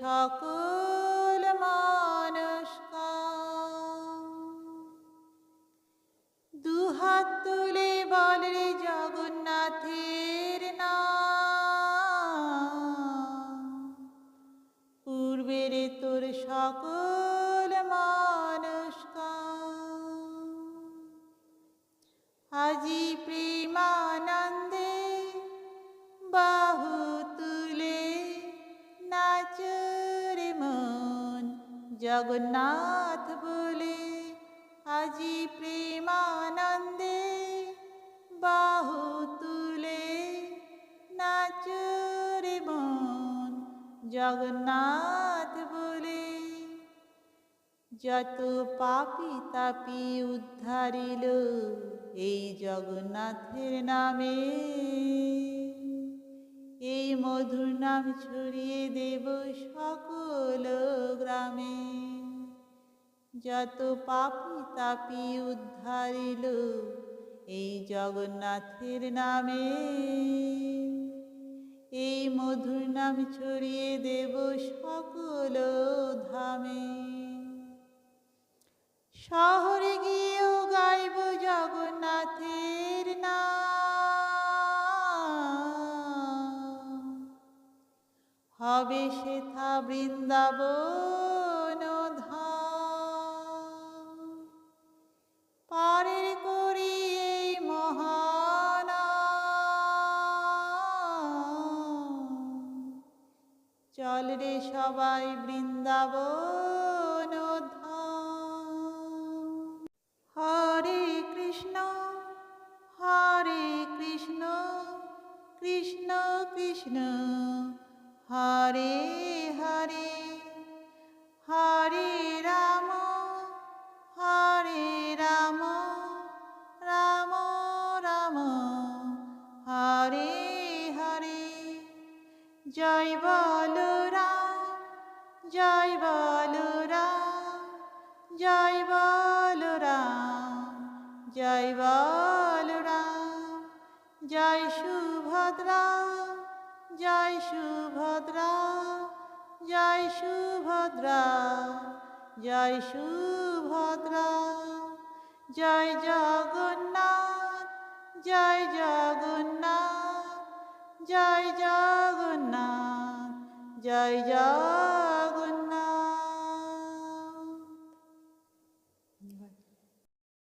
সকল মানুষ দুহাত তুলে বল রে জগন্নাথের নাম। পূর্বের তোর সকল জগন্নাথ বলে, আজি প্রেমানন্দে বাহু তুলে নাচরে মন জগন্নাথ বলে। যত পাপি তাপি উদ্ধারিল এই জগন্নাথের নামে। মধুর নাম ছড়িয়ে দেব সকল গ্রামে। যত পাপি তাপি উদ্ধারিল এই জগন্নাথের নামে। এই মধুর নাম ছড়িয়ে দেব সকল ধামে। শহরে সেথা বৃন্দাবন পারের করি এই মহান চল রে সবাই বৃন্দাবন হরে কৃষ্ণ হরে কৃষ্ণ কৃষ্ণ কৃষ্ণ। জয় বলরাম জয় বলরাম জয় বলরাম জয় বলরাম জয় সুভদ্রা জয় সুভদ্রা জয় সুভদ্রা জয় সুভদ্রা, জয় জগন্নাথ, জয়